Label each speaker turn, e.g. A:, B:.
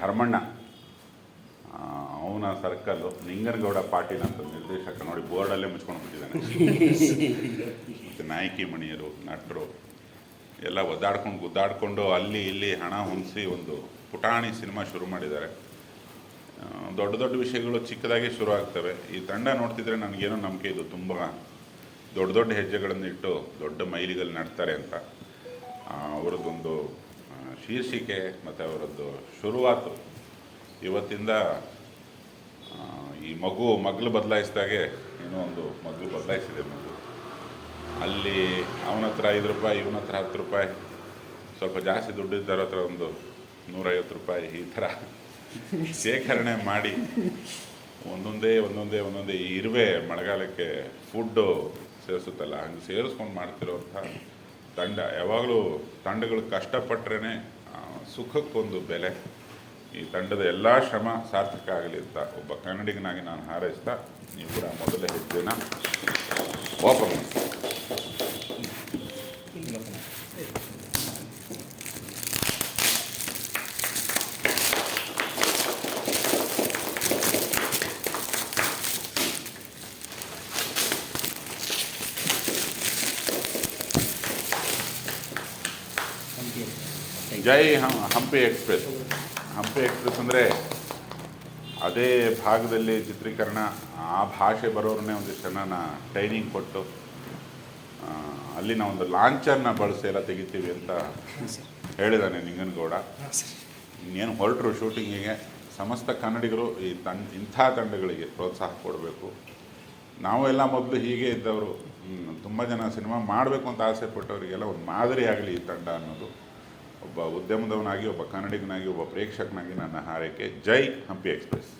A: ಧರ್ಮಣ್ಣ. ಅವನ ಸರ್ಕಲ್ಲು ನಿಂಗನಗೌಡ ಪಾಟೀಲ್ ಅಂತ ನಿರ್ದೇಶಕ ನೋಡಿ ಬೋರ್ಡಲ್ಲೇ ಮುಚ್ಕೊಂಡು ಬಿಟ್ಟಿದ್ದಾನೆ. ಮತ್ತು ನಾಯಕಿ ಮಣಿಯರು, ನಟರು ಎಲ್ಲ ಒದ್ದಾಡ್ಕೊಂಡು ಗುದ್ದಾಡಿಕೊಂಡು ಅಲ್ಲಿ ಇಲ್ಲಿ ಹಣ ಹೊಂದಿಸಿ ಒಂದು ಪುಟಾಣಿ ಸಿನಿಮಾ ಶುರು ಮಾಡಿದ್ದಾರೆ. ದೊಡ್ಡ ದೊಡ್ಡ ವಿಷಯಗಳು ಚಿಕ್ಕದಾಗಿ ಶುರು ಆಗ್ತವೆ. ಈ ತಂಡ ನೋಡ್ತಿದ್ರೆ ನನಗೇನೋ ನಂಬಿಕೆ ಇದು ತುಂಬ ದೊಡ್ಡ ದೊಡ್ಡ ಹೆಜ್ಜೆಗಳನ್ನು ಇಟ್ಟು ದೊಡ್ಡ ಮೈಲಿಗಲ್ಲಿ ನಡ್ತಾರೆ ಅಂತ. ಅವ್ರದ್ದೊಂದು ಶೀರ್ಷಿಕೆ ಮತ್ತು ಅವರದ್ದು ಶುರುವಾತು. ಇವತ್ತಿಂದ ಈ ಮಗು ಮಗ್ಲು ಬದಲಾಯಿಸಿದಾಗೆ ಏನೋ ಒಂದು ಮಗ್ಲು ಬದಲಾಯಿಸಿದೆ ಮಗು. ಅಲ್ಲಿ ಅವನ ಹತ್ರ ಐದು ರೂಪಾಯಿ, ಇವನ ಹತ್ರ ಹತ್ತು ರೂಪಾಯಿ, ಸ್ವಲ್ಪ ಜಾಸ್ತಿ ದುಡ್ಡು ಇದ್ದವ್ರ ಹತ್ರ ಒಂದು ನೂರೈವತ್ತು ರೂಪಾಯಿ ಈ ಥರ ಶೇಖರಣೆ ಮಾಡಿ ಒಂದೊಂದೇ ಒಂದೊಂದೇ ಒಂದೊಂದೇ ಇರುವೆ ಮಳೆಗಾಲಕ್ಕೆ ಫುಡ್ಡು ಸೇರಿಸುತ್ತಲ್ಲ, ಹಂಗೆ ಸೇರಿಸ್ಕೊಂಡು ಮಾಡ್ತಿರೋಂಥ ತಂಡ, ಯಾವಾಗಲೂ ತಂಡಗಳು ಕಷ್ಟಪಟ್ರೇ ಸುಖಕ್ಕೊಂದು ಬೆಲೆ. ಈ ತಂಡದ ಎಲ್ಲ ಶ್ರಮ ಸಾರ್ಥಕ ಆಗಲಿ ಅಂತ ಒಬ್ಬ ಕನ್ನಡಿಗನಾಗಿ ನಾನು ಹಾರೈಸ್ತಾ, ನೀವು ಕೂಡ ಮೊದಲ ಹೆಜ್ಜೆನ ಓಪನ್ ಮಾಡಿ ಜೈ ಹಂಪಿ ಎಕ್ಸ್ಪ್ರೆಸ್. ಹಂಪಿ ಎಕ್ಸ್ಪ್ರೆಸ್ ಅಂದರೆ ಅದೇ ಭಾಗದಲ್ಲಿ ಚಿತ್ರೀಕರಣ, ಆ ಭಾಷೆ ಬರೋರನ್ನೇ ಒಂದಿಷ್ಟು ಜನನ ಟ್ರೈನಿಂಗ್ ಕೊಟ್ಟು ಅಲ್ಲಿನ ಒಂದು ಲಾಂಚರ್ನ ಬಳಸಿ ಎಲ್ಲ ತೆಗಿತೀವಿ ಅಂತ ಹೇಳಿದ್ದಾನೆ ನಿಂಗನಗೌಡ ಇನ್ನೇನು ಹೊರಟರು ಶೂಟಿಂಗಿಗೆ ಸಮಸ್ತ ಕನ್ನಡಿಗರು ಈ ತಂಡ, ಇಂಥ ತಂಡಗಳಿಗೆ ಪ್ರೋತ್ಸಾಹ ಕೊಡಬೇಕು. ನಾವು ಎಲ್ಲ ಮೊದಲು ಹೀಗೆ ಇದ್ದವರು ತುಂಬ ಜನ ಸಿನಿಮಾ ಮಾಡಬೇಕು ಅಂತ ಆಸೆ ಪಟ್ಟವರಿಗೆಲ್ಲ ಒಂದು ಮಾದರಿ ಈ ತಂಡ ಅನ್ನೋದು. ಒಬ್ಬ ಉದ್ಯಮದವನಾಗಿ ಒಬ್ಬ ಕನ್ನಡಿಗನಾಗಿ ಒಬ್ಬ ಪ್ರೇಕ್ಷಕನಾಗಿ ನನ್ನ ಹಾರೈಕೆ ಜೈ ಹಂಪಿ ಎಕ್ಸ್ಪ್ರೆಸ್.